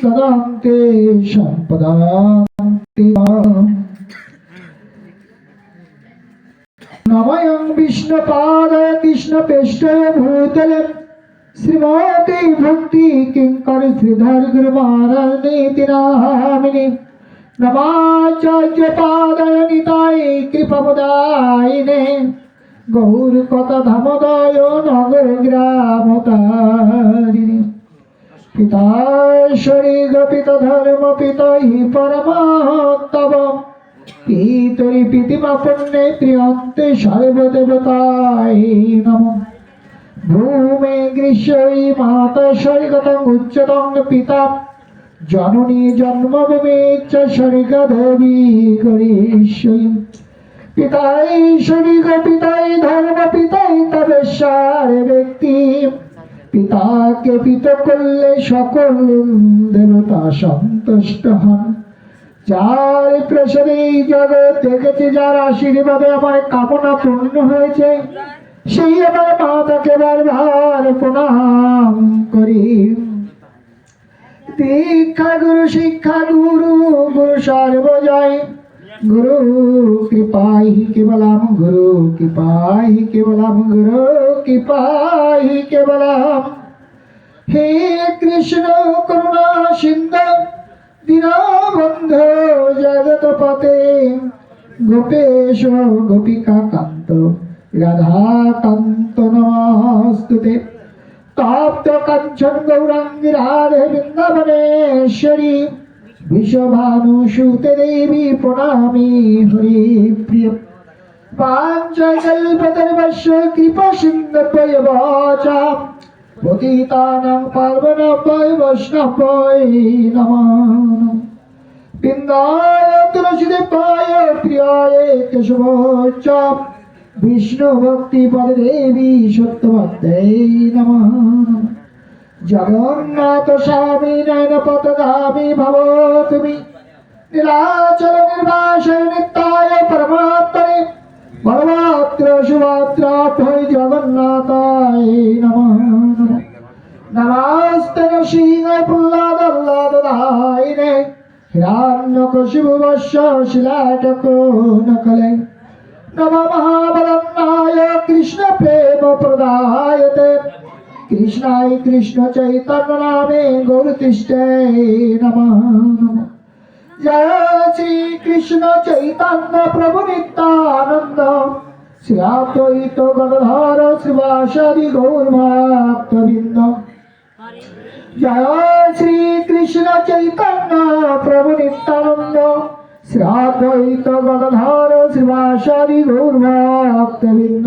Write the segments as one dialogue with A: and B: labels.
A: सदान्ते सम्पदान्ति नमयं विष्णुपादाय कृष्णपेष्टय भूतले श्रीमती भक्ति किङ्कर श्रीधर गुरुमारणीतिनामिनि नमाचार्यपादाय निताय कृपमुदायिने গৌর কথা ধামদায় पिताधर्मपितैः परमाहत्तव पितरि पितिमापुण्ये प्रियन्ते सर्वदेवतायै नमो भूमे ग्रीष्मै माता स्वर्गतम् उच्चतम् पिता জননী জন্মভূমি স্বর্গ দেবী করিষ্যই পিতাই স্বর্গ পিতাই ধর্ম পিতাই তবে সার ব্যক্তি পিতাকে পিত করলে সকল দেবতা সন্তুষ্ট হন যার প্রসাদে জগৎ দেখেছে যার আশীর্বাদে আমার কামনা পূর্ণ হয়েছে সেই আমার মাতাকে বারবার প্রণাম করি দীক্ষা গুরু শিক্ষা গুরু গুরু সর্বজয় गुरु कृपा ही केवलम गुरु कृपा ही केवलम गुरु कृपा ही केवलम हे कृष्ण करुणा सिंध দীনবন্ধু জগৎপতে গোপেশ গোপিকা কান্ত রাধা কান্ত নমস্তুতে তাপ্ত কাঞ্চন গৌরাঙ্গী রাধে বৃন্দাবনেশ্বরী विश्वभानुसुते देवी प्रणामी हरिप्रिय पाञ्चकल्पतर्वस्य कृपसिन्धपयवाचा पतितानां पार्वणपय वैष्णवय नमः पिन्दाय तुलसीदेवाय प्रियाय केशवोच्च विष्णुभक्तिपददेवी सत्यवत्यै नमः জগন্নাথ স্বামী নয়ন পদধামী ভব তুমি নীলাচল নির্বাসন নিত্যায় পরমাত্মে বলমাত্র শুভাত্র হই জগন্নাথায় নম নমাস্তে সিংহ প্রহ্লাদ প্রহ্লাদায়নে নকলে নম কৃষ্ণ প্রেম প্রদায়তে কৃষ্ণায় কৃষ্ণ চৈতন্য নামে গৌর তিষ্ঠে নম জয় শ্রী কৃষ্ণ চৈতন্য প্রভু নিত্যানন্দ শ্রীদ্বৈত গণধর শ্রীবাসাদি গৌর ভক্তবৃন্দ জয় শ্রী কৃষ্ণ চৈতন্য প্রভু নিত্যানন্দ শ্রীদ্বৈত গণধর শ্রীবাসাদি গৌর ভক্তবৃন্দ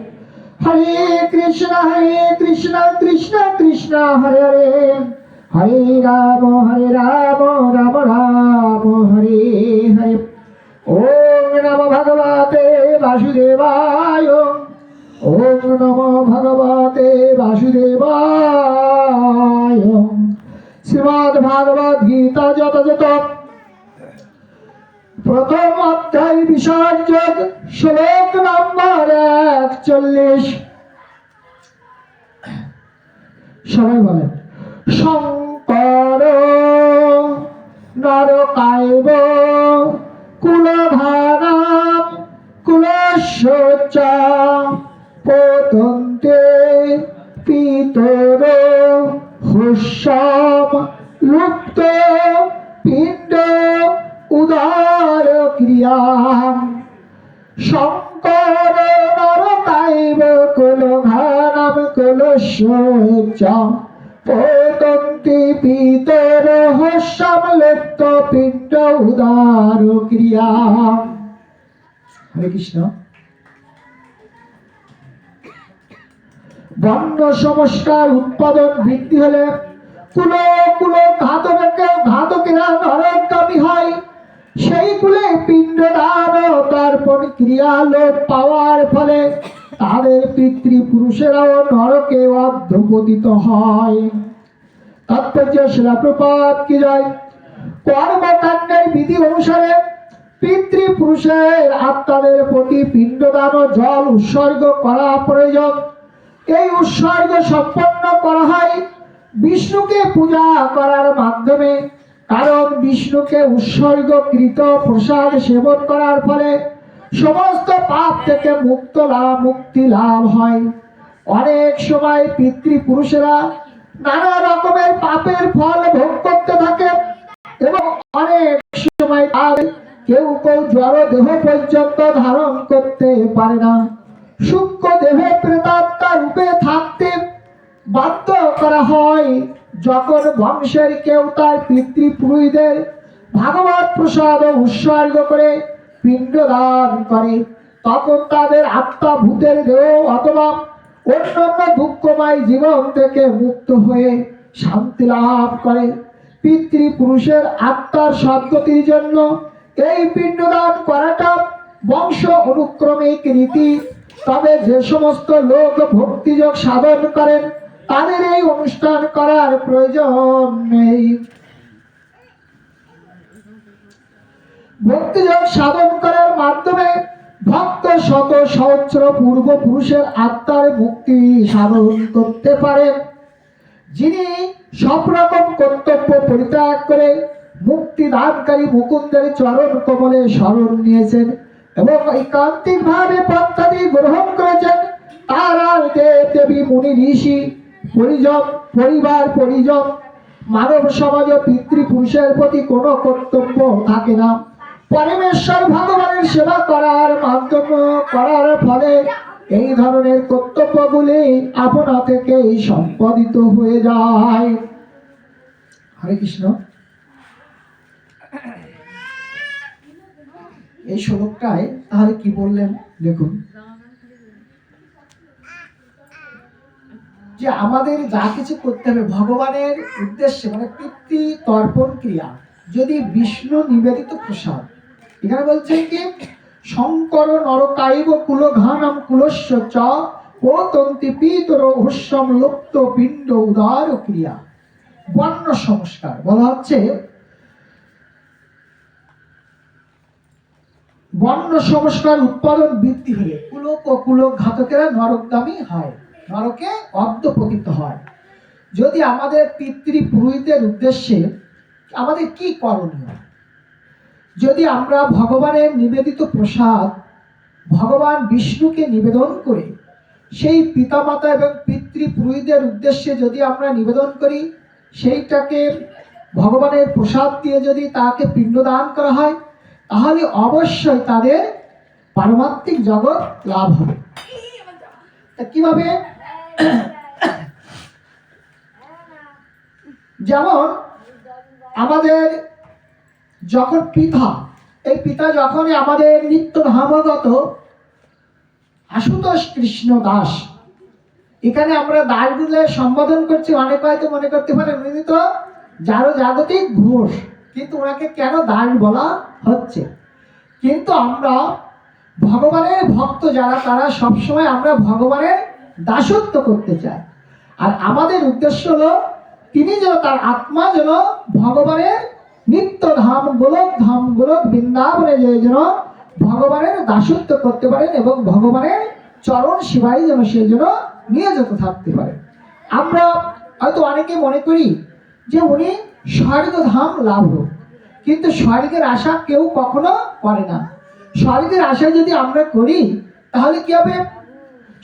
A: হরে কৃষ্ণ হরে কৃষ্ণ কৃষ্ণ কৃষ্ণ হরে হরে হরে রাম হরে রাম রাম রাম হরে হরে ওম নম ভগবতে বাসুদেবায় ওম নম ভগবতে বাসুদেবায় শ্রীমদ ভাগবত গীতা যত যত প্রথম অধ্যায় বিসর্জন শ্লোক নম্বর এক একচল্লিশ সবাই বলেন শঙ্কর নরকাইব কুলধারাম কুলশোচা পতন্তে পিতর হুসাম লুপ্ত পিণ্ড উদার ক্রিয়া সং চ পতন্তি পিতর সমলেপ্ত পিণ্ড উদার ক্রিয়া হরে কৃষ্ণ সমস্যার উৎপাদন বৃদ্ধি হলে কুলো কুলো ঘাতকে ঘাতকেরা নরকামী হয় সেই কুলে পিণ্ডদান তারপর ক্রিয়া লোপ পাওয়ার ফলে তাদের পিতৃপুরুষেরাও নরকে অধ্যপতিত হয় তাৎপর্য শিলাপ্রপাত কি যায় কর্মকাণ্ডের বিধি অনুসারে পিতৃপুরুষের আত্মাদের প্রতি পিণ্ডদান জল উৎসর্গ করা প্রয়োজন এই উৎসর্গ সম্পন্ন করা হয় বিষ্ণুকে পূজা করার মাধ্যমে কারণ বিষ্ণুকে উৎসর্গকৃত প্রসাদ সেবন করার ফলে সমস্ত পাপ থেকে মুক্ত লাভ মুক্তি লাভ হয় অনেক সময় পিতৃ পুরুষেরা নানা রকমের পাপের ফল ভোগ করতে থাকে এবং অনেক সময় কেউ কেউ জড় দেহ পর্যন্ত ধারণ করতে পারে না সূক্ষ্ম দেহে প্রেতাত্মা রূপে থাকতে বাধ্য করা হয় যখন বংশের কেউ তার পিতৃপুরুষদের ভাগবত প্রসাদ উৎসর্গ করে পিণ্ডদান করে তখন তাদের আত্মা ভূতের দেহ অথবা অন্যান্য দুঃখময় জীবন থেকে মুক্ত হয়ে শান্তি লাভ করে পিতৃপুরুষের আত্মার সদ্গতির জন্য এই পিণ্ডদান করাটা বংশ অনুক্রমিক রীতি তবে যে সমস্ত লোক ভক্তিযোগ সাধন করেন তাদের এই অনুষ্ঠান করার প্রয়োজন নেই ভক্তিযোগ সাধন করার মাধ্যমে ভক্ত শত সহস্র পূর্বপুরুষের আত্মার মুক্তি সাধন করতে পারেন যিনি সব রকম কর্তব্য পরিত্যাগ করে মুক্তি দানকারী মুকুন্দারী চরণ কমলে স্মরণ নিয়েছেন এবং একান্তিক ভাবে পদ্ধতি গ্রহণ করেছেন তার আর দেব দেবী মুনি ঋষি পরিজন পরিবার পরিজন মানব সমাজ পিতৃপুরুষের প্রতি কোনো কর্তব্য থাকে না পরমেশ্বর ভগবানের সেবা করার মাধ্যম করার ফলে এই ধরনের কর্তব্যগুলি আপনা থেকেই সম্পাদিত হয়ে যায় হরে কৃষ্ণ এই শ্লোকটায় তাহলে কি বললেন দেখুন যে আমাদের যা কিছু করতে হবে ভগবানের উদ্দেশ্যে মানে পিতৃ তর্পণ ক্রিয়া যদি বিষ্ণু নিবেদিত প্রসাদ এখানে বলছে কি শঙ্কর নরকাইব কুল কুলঘানাম কুলস্য চ ও তন্তি পিতর হুস্যম লুপ্ত পিণ্ড উদার ক্রিয়া বর্ণ সংস্কার বলা হচ্ছে বর্ণ সংস্কার উৎপাদন বৃদ্ধি হলে কুলক ও কুলক ঘাতকেরা নরকগামী হয় নরকে অর্ধপতিত হয় যদি আমাদের পিতৃ পুরোহিতের উদ্দেশ্যে আমাদের কি করণীয় যদি আমরা ভগবানের নিবেদিত প্রসাদ ভগবান বিষ্ণুকে নিবেদন করে সেই পিতামাতা এবং পিতৃপুরুষদের উদ্দেশ্যে যদি আমরা নিবেদন করি সেইটাকে ভগবানের প্রসাদ দিয়ে যদি তাকে পিণ্ডদান করা হয় তাহলে অবশ্যই তাদের পারমাত্মিক জগৎ লাভ হবে তা কিভাবে যেমন আমাদের যখন পিতা এই পিতা যখনই আমাদের নিত্য ধামগত আশুতোষ কৃষ্ণ দাস এখানে আমরা দাসগুলো সম্বোধন করছি অনেক হয়তো মনে করতে পারে উনি তো যারো জাগতিক ঘোষ কিন্তু ওনাকে কেন দাস বলা হচ্ছে কিন্তু আমরা ভগবানের ভক্ত যারা তারা সবসময় আমরা ভগবানের দাসত্ব করতে চাই আর আমাদের উদ্দেশ্য হলো তিনি যেন তার আত্মা যেন ভগবানের নিত্য ধাম গোলক ধাম গোলক বৃন্দাবনে যে যেন ভগবানের দাসত্ব করতে পারেন এবং ভগবানের চরণ সেবাই যেন সে যেন নিয়োজিত থাকতে পারে আমরা হয়তো অনেকে মনে করি যে উনি ধাম লাভ হোক কিন্তু স্বর্গের আশা কেউ কখনো করে না স্বর্গের আশা যদি আমরা করি তাহলে কি হবে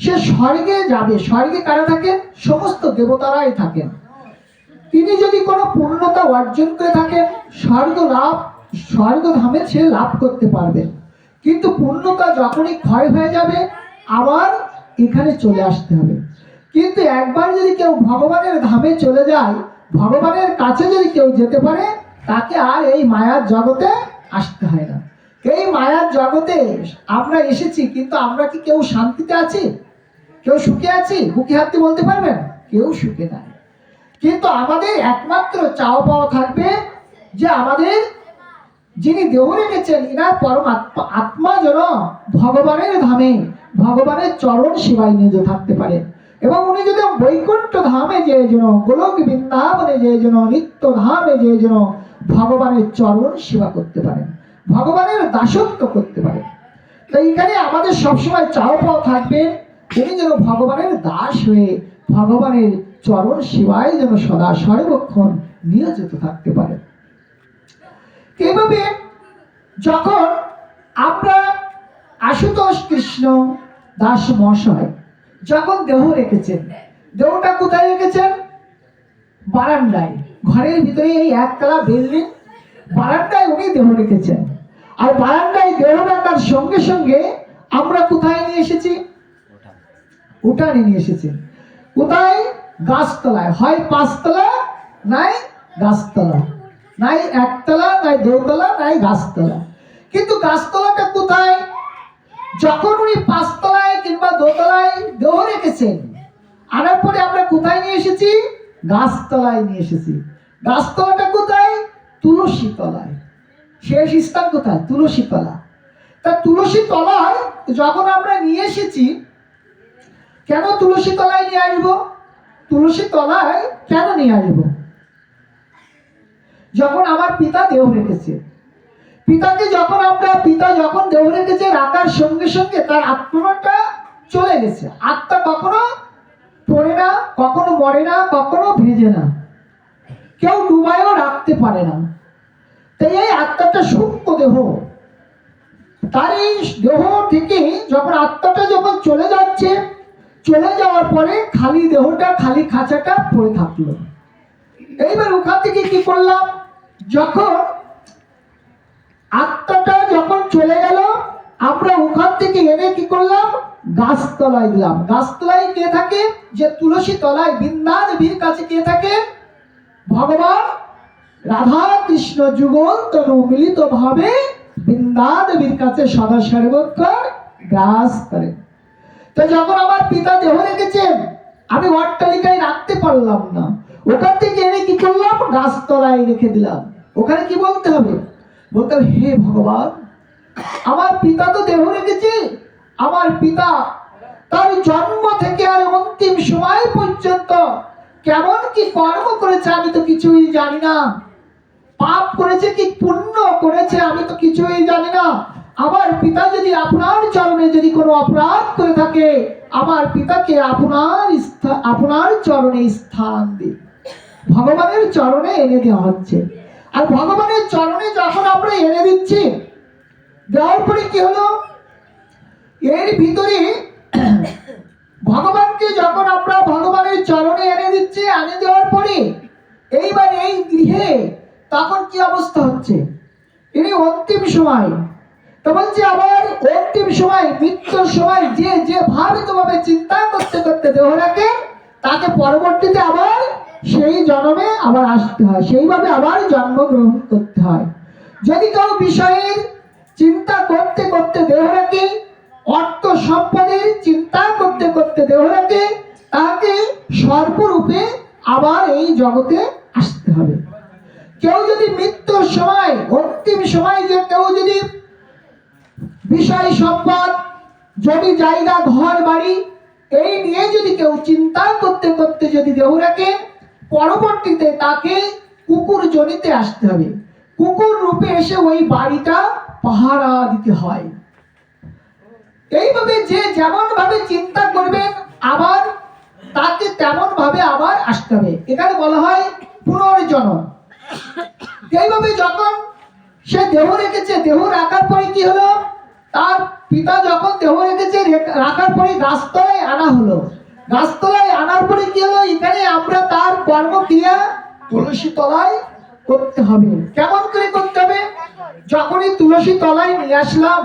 A: সে স্বর্গে যাবে স্বর্গে কারা থাকেন সমস্ত দেবতারাই থাকেন তিনি যদি কোনো পূর্ণতা অর্জন করে থাকেন স্বর্গ লাভ ধামে সে লাভ করতে পারবে কিন্তু পূর্ণতা যখনই ক্ষয় হয়ে যাবে আবার এখানে চলে আসতে হবে কিন্তু একবার যদি কেউ ভগবানের ধামে চলে যায় ভগবানের কাছে যদি কেউ যেতে পারে তাকে আর এই মায়ার জগতে আসতে হয় না এই মায়ার জগতে আমরা এসেছি কিন্তু আমরা কি কেউ শান্তিতে আছি কেউ সুখে আছি বুকে হাতে বলতে পারবেন কেউ সুখে নাই কিন্তু আমাদের একমাত্র চাও পাওয়া থাকবে যে আমাদের যিনি দেহ রেখেছেন ইনার পরম আত্মা আত্মা যেন ভগবানের ধামে ভগবানের চরণ সেবায় নিয়ে থাকতে পারে এবং উনি যদি বৈকুণ্ঠ ধামে যে যেন গোলক বৃন্দাবনে যে যেন নিত্য ধামে যে যেন ভগবানের চরণ সেবা করতে পারেন ভগবানের দাসত্ব করতে পারে তাই এখানে আমাদের সবসময় চাও পাওয়া থাকবে উনি যেন ভগবানের দাস হয়ে ভগবানের চরণ সেবায় যেন সদা সর্বক্ষণ নিয়োজিত থাকতে পারে এইভাবে যখন আমরা আশুতোষ কৃষ্ণ দাস মহাশয় যখন দেহ রেখেছেন দেহটা কোথায় রেখেছেন বারান্দায় ঘরের ভিতরে এই একতলা বিল্ডিং বারান্দায় উনি দেহ রেখেছেন আর বারান্দায় দেহ রাখার সঙ্গে সঙ্গে আমরা কোথায় নিয়ে এসেছি উঠানে নিয়ে এসেছি কোথায় গাছতলায় হয় পাঁচতলা নাই গাছতলা নাই একতলা নাই দোতলা নাই গাছতলা কিন্তু গাছতলাটা কোথায় যখন উনি পাঁচতলায় কিংবা দোতলায় দেহ রেখেছেন আনার পরে আমরা কোথায় নিয়ে এসেছি গাছতলায় নিয়ে এসেছি গাছতলাটা কোথায় তুলসী তলায় শেষ স্থান কোথায় তুলসী তলা তা তুলসী তলায় যখন আমরা নিয়ে এসেছি কেন তুলসী তলায় নিয়ে আসবো তুলসী তলায় কেন নিয়ে আসবো যখন আমার পিতা দেহ রেখেছে পিতাকে যখন আমরা পিতা যখন দেহ রেখেছে রাখার সঙ্গে সঙ্গে তার আত্মাটা চলে গেছে আত্মা কখনো পড়ে না কখনো মরে না কখনো ভেজে না কেউ ডুবায়ও রাখতে পারে না তাই এই আত্মাটা সূক্ষ্ম দেহ তার এই দেহ থেকে যখন আত্মাটা যখন চলে যাচ্ছে চলে যাওয়ার পরে খালি দেহটা খালি খাঁচাটা পড়ে থাকলো এইবার ওখান থেকে কি করলাম যখন আত্মাটা যখন চলে গেল আমরা ওখান থেকে এনে কি করলাম গাছতলায় দিলাম গাছতলায় কে থাকে যে তুলসী তলায় বৃন্দা দেবীর কাছে কে থাকে ভগবান রাধা কৃষ্ণ যুগল তনু মিলিত ভাবে বৃন্দা দেবীর কাছে সদা সর্বক্ষণ গাছ তলায় তো যখন আমার পিতা দেহ রেখেছেন আমি অট্টালিকায় রাখতে পারলাম না ওখান থেকে এনে কি করলাম গাছতলায় রেখে দিলাম ওখানে কি বলতে হবে বলতে হবে হে ভগবান আমার পিতা তো দেহ রেখেছে আমার পিতা তার জন্ম থেকে আর অন্তিম সময় পর্যন্ত কেমন কি কর্ম করেছে আমি তো কিছুই জানি না পাপ করেছে কি পুণ্য করেছে আমি তো কিছুই জানি না আমার পিতা যদি আপনার চরণে যদি কোনো অপরাধ করে থাকে আমার পিতাকে আপনার আপনার চরণে স্থান দিন ভগবানের চরণে এনে দেওয়া হচ্ছে আর ভগবানের চরণে যখন আমরা এনে দিচ্ছি দেওয়ার পরে কি হলো এর ভিতরে ভগবানকে যখন আমরা ভগবানের চরণে এনে দিচ্ছি এনে দেওয়ার পরে এইবার এই গৃহে তখন কি অবস্থা হচ্ছে এই অন্তিম সময় তো বলছি আবার অন্তিম সময় মৃত্যুর সময় যে যে ভাবে তোমাকে চিন্তা করতে করতে দেহ রাখে তাকে পরবর্তীতে আবার সেই জন্মে আবার আসতে হয় সেইভাবে আবার জন্মগ্রহণ করতে হয় যদি কেউ বিষয়ের চিন্তা করতে করতে দেহ রাখে অর্থ সম্পদের চিন্তা করতে করতে দেহ রাখে তাকে সর্বরূপে আবার এই জগতে আসতে হবে কেউ যদি মৃত্যুর সময় অন্তিম সময় যে কেউ যদি বিষয় সম্পদ জমি জায়গা ঘর বাড়ি এই নিয়ে যদি কেউ চিন্তা করতে করতে যদি দেহ রাখে পরবর্তীতে তাকে কুকুর জনিতে আসতে হবে কুকুর রূপে এসে ওই বাড়িটা পাহারা দিতে হয় এইভাবে যে যেমন ভাবে চিন্তা করবেন আবার তাকে তেমন ভাবে আবার আসতে হবে এখানে বলা হয় পুনর্জনন এইভাবে যখন সে দেহ রেখেছে দেহ রাখার পরে কি হলো তার পিতা যখন দেহ রেখেছে রাখার পরে গাছতলায় আনা হলো গাছতলায় আনার পরে কি হলো এখানে আমরা তার কর্মক্রিয়া তুলসী তলায় করতে হবে কেমন করে করতে হবে যখনই তুলসী তলায় নিয়ে আসলাম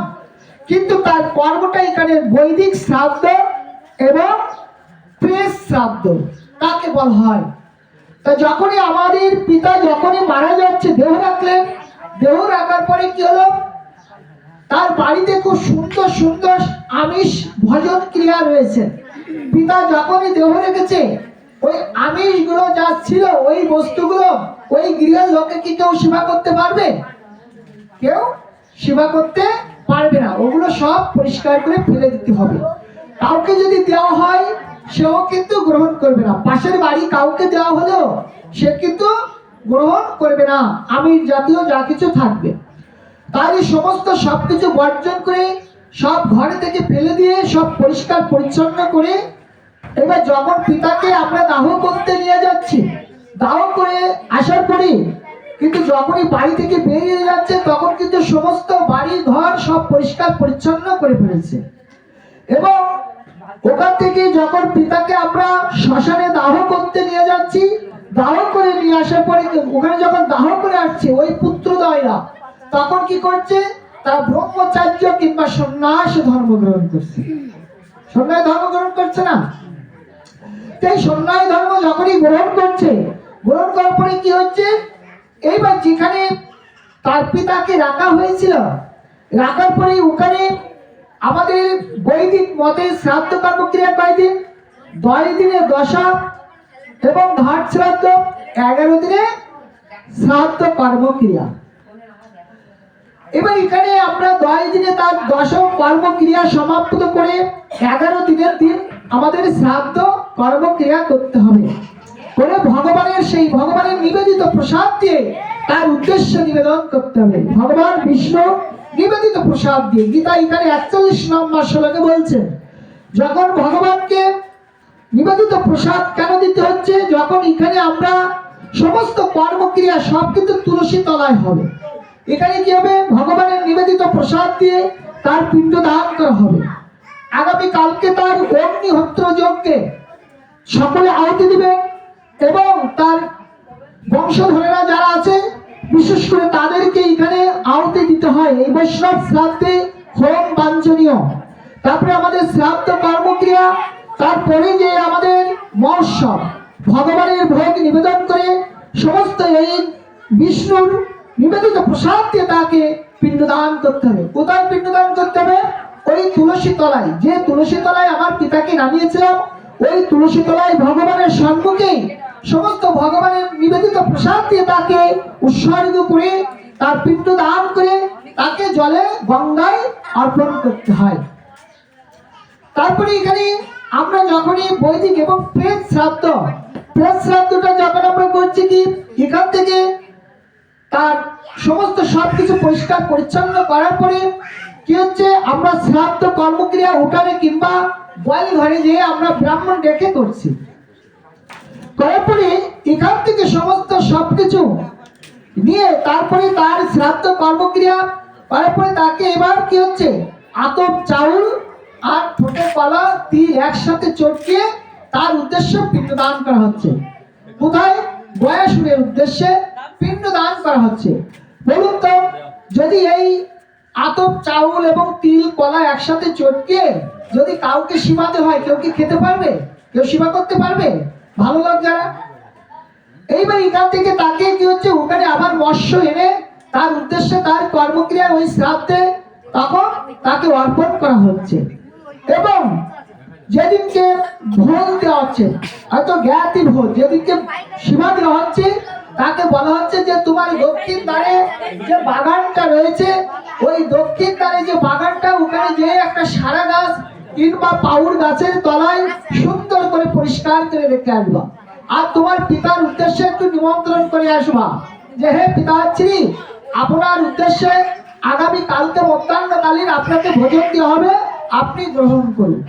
A: কিন্তু তার কর্মটা এখানে বৈদিক শ্রাদ্ধ এবং প্রেস শ্রাদ্ধ তাকে বলা হয় তা যখনই আমাদের পিতা যখনই মারা যাচ্ছে দেহ রাখলেন দেহ রাখার পরে কি হলো তার বাড়িতে খুব সুন্দর সুন্দর আমিষ ভজন ক্রিয়া রয়েছে পিতা যখনই দেহ রেখেছে ওই আমিষগুলো যা ছিল ওই বস্তুগুলো ওই গৃহের লোকে কি কেউ সেবা করতে পারবে কেউ সেবা করতে পারবে না ওগুলো সব পরিষ্কার করে ফেলে দিতে হবে কাউকে যদি দেওয়া হয় সেও কিন্তু গ্রহণ করবে না পাশের বাড়ি কাউকে দেওয়া হলেও সে কিন্তু গ্রহণ করবে না আমিষ জাতীয় যা কিছু থাকবে তার এই সমস্ত সব কিছু বর্জন করে সব ঘরে থেকে ফেলে দিয়ে সব পরিষ্কার পরিচ্ছন্ন করে এবার যখন পিতাকে আমরা দাহ করতে নিয়ে যাচ্ছি দাহ করে আসার পরে কিন্তু যখনই বাড়ি থেকে বেরিয়ে যাচ্ছে তখন কিন্তু সমস্ত বাড়ি ঘর সব পরিষ্কার পরিচ্ছন্ন করে ফেলেছে এবং ওখান থেকে যখন পিতাকে আমরা শ্মশানে দাহ করতে নিয়ে যাচ্ছি দাহ করে নিয়ে আসার পরে ওখানে যখন দাহ করে আসছে ওই পুত্রদয়রা তখন কি করছে তার ব্রহ্মচার্য কিংবা সন্ন্যাস ধর্ম গ্রহণ করছে সন্ন্যায় ধর্ম গ্রহণ করছে না তাই সন্ন্যায় ধর্ম যখনই গ্রহণ করছে গ্রহণ করার পরে কি হচ্ছে এইবার যেখানে তার পিতাকে রাখা হয়েছিল রাখার পরে ওখানে আমাদের বৈদিক মতে শ্রাদ্ধ কয় দিন দশ দিনে দশা এবং ঘাট শ্রাদ্ধ এগারো দিনে শ্রাদ্ধ ক্রিয়া এবার এখানে আমরা দশ দিনে তার দশম কর্মক্রিয়া সমাপ্ত করে এগারো দিনের দিন আমাদের শ্রাদ্ধ কর্মক্রিয়া করতে হবে করে ভগবানের সেই ভগবানের নিবেদিত প্রসাদ দিয়ে তার উদ্দেশ্য নিবেদন করতে হবে ভগবান বিষ্ণু নিবেদিত প্রসাদ দিয়ে গীতা এখানে একচল্লিশ নম্বর শ্লোকে বলছেন যখন ভগবানকে নিবেদিত প্রসাদ কেন দিতে হচ্ছে যখন এখানে আমরা সমস্ত কর্মক্রিয়া সব কিন্তু তুলসী তলায় হবে এখানে কি হবে ভগবানের নিবেদিত প্রসাদ দিয়ে তার পিণ্ডদান করা হবে আগামী কালকে তার অগ্নিহোত্র যজ্ঞে সকলে আহতি দিবে এবং তার বংশধরেরা যারা আছে বিশেষ করে তাদেরকে এখানে আহতি দিতে হয় এই বৈষ্ণব শ্রাদ্ধে হোম বাঞ্ছনীয় তারপরে আমাদের শ্রাদ্ধ কর্মক্রিয়া তারপরে যে আমাদের মহোৎসব ভগবানের ভোগ নিবেদন করে সমস্ত এই বিষ্ণুর নিবেদিত প্রসাদ দিয়ে তাকে পিণ্ডদান করতে হবে কোথায় পিণ্ডদান করতে হবে ওই তুলসী তলায় যে তুলসী তলায় আমার পিতাকে নামিয়েছিলাম ওই তুলসী তলায় ভগবানের সম্মুখে সমস্ত ভগবানের নিবেদিত প্রসাদ দিয়ে তাকে উৎসর্গ করে তার পিণ্ডদান করে তাকে জলে গঙ্গায় অর্পণ করতে হয় তারপরে এখানে আমরা যখনই বৈদিক এবং প্রেত শ্রাদ্ধ প্রেত শ্রাদ্ধটা যখন আমরা করছি কি এখান থেকে তার সমস্ত সবকিছু পরিষ্কার পরিচ্ছন্ন করার পরে কি হচ্ছে আমরা শ্রাদ্ধ কর্মক্রিয়া উঠানে কিংবা বল ঘরে যেয়ে আমরা ব্রাহ্মণ ডেকে করছি করার পরে এখান থেকে সমস্ত নিয়ে তারপরে তার শ্রাদ্ধ কর্মক্রিয়া করার পরে তাকে এবার কি হচ্ছে আতপ চাউল আর ঠোঁটে কলা তিল একসাথে চটকে তার উদ্দেশ্যে পিণ্ডদান করা হচ্ছে কোথায় গয়াসুরের উদ্দেশ্যে পিণ্ড দান করা হচ্ছে বলুন তো যদি এই আতপ চাউল এবং তিল কলা একসাথে চটকে যদি কাউকে সীমাতে হয় কেউ কি খেতে পারবে কেউ সীমা করতে পারবে ভালো লোক যারা এইবার এখান থেকে তাকে কি হচ্ছে ওখানে আবার মৎস্য এনে তার উদ্দেশ্যে তার কর্মক্রিয়া ওই শ্রাদ্ধে তখন তাকে অর্পণ করা হচ্ছে এবং যেদিনকে ভোজ দেওয়া হচ্ছে হয়তো জ্ঞাতি ভোজ যেদিনকে সীমা দেওয়া হচ্ছে তাকে বলা হচ্ছে যে তোমার দক্ষিণ দ্বারে যে বাগানটা রয়েছে ওই দক্ষিণ দ্বারে যে বাগানটা ওখানে যে একটা সারা গাছ কিংবা পাউর গাছের তলায় সুন্দর করে পরিষ্কার করে রেখে আসবা আর তোমার পিতার উদ্দেশ্যে একটু নিমন্ত্রণ করে আসবা যে হে পিতাশ্রী আপনার উদ্দেশ্যে আগামী কালকে মধ্যাহ্নকালীন আপনাকে ভোজন দেওয়া হবে আপনি গ্রহণ করুন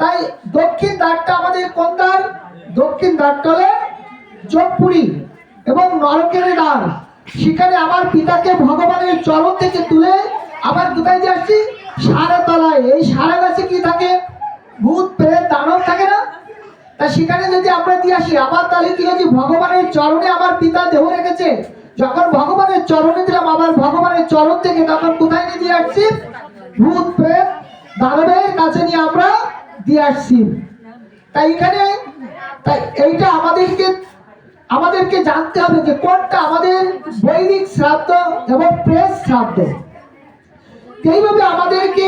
A: তাই দক্ষিণ দ্বারটা আমাদের কোন দ্বার দক্ষিণ দ্বারটা হলে চোখপুরি এবং নরকের দ্বার সেখানে আমার পিতাকে ভগবানের চরণ থেকে তুলে আবার কোথায় যাচ্ছি আসছি সারা তলায় এই সারা গাছে কি থাকে ভূত প্রেত দানব থাকে না তা সেখানে যদি আমরা দিয়ে আসি আবার তাহলে কি হচ্ছে ভগবানের চরণে আমার পিতা দেহ রেখেছে যখন ভগবানের চরণে দিলাম আবার ভগবানের চরণ থেকে তখন কোথায় নিয়ে দিয়ে আসছি ভূত প্রেত দানবের কাছে নিয়ে আমরা দিয়ে আসছি তাই এখানে তাই এইটা আমাদেরকে আমাদেরকে জানতে হবে যে কোনটা আমাদের বৈদিক শ্রাদ্ধ এবং প্রেস শ্রাদ্ধ এইভাবে আমাদেরকে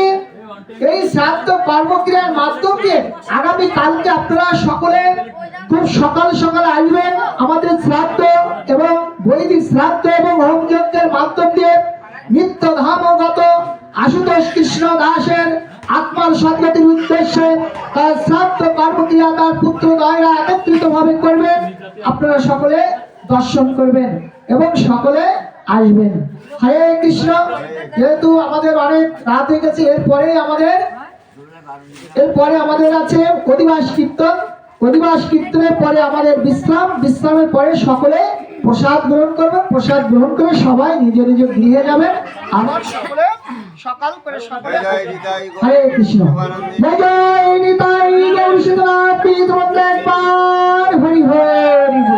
A: এই শ্রাদ্ধ কর্মক্রিয়ার মাধ্যমে আগামী কালকে আপনারা সকলে খুব সকাল সকাল আসবেন আমাদের শ্রাদ্ধ এবং বৈদিক শ্রাদ্ধ এবং হোম মাধ্যমে মাধ্যম দিয়ে নিত্য ধামগত আশুতোষ কৃষ্ণ দাসের আত্মার সন্ন্যতির উদ্দেশ্যে তার শ্রাদ্ধ কর্মক্রিয়া তার পুত্র দয়রা একত্রিত ভাবে করবেন আপনারা সকলে দর্শন করবেন এবং সকলে আসবেন হরে কৃষ্ণ যেহেতু আমাদের অনেক রাত হয়ে গেছে এরপরে আমাদের এরপরে আমাদের আছে অধিবাস কীর্তন অধিবাস কীর্তনের পরে আমাদের বিশ্রাম বিশ্রামের পরে সকলে প্রসাদ গ্রহণ করবেন প্রসাদ গ্রহণ করে সবাই নিজ নিজ গৃহে যাবেন আমার সকলে সকাল করে সকলে হরে কৃষ্ণ জয় নিতাই জয় সীতারাম প্রিয় তোমাদের একবার হরি হরি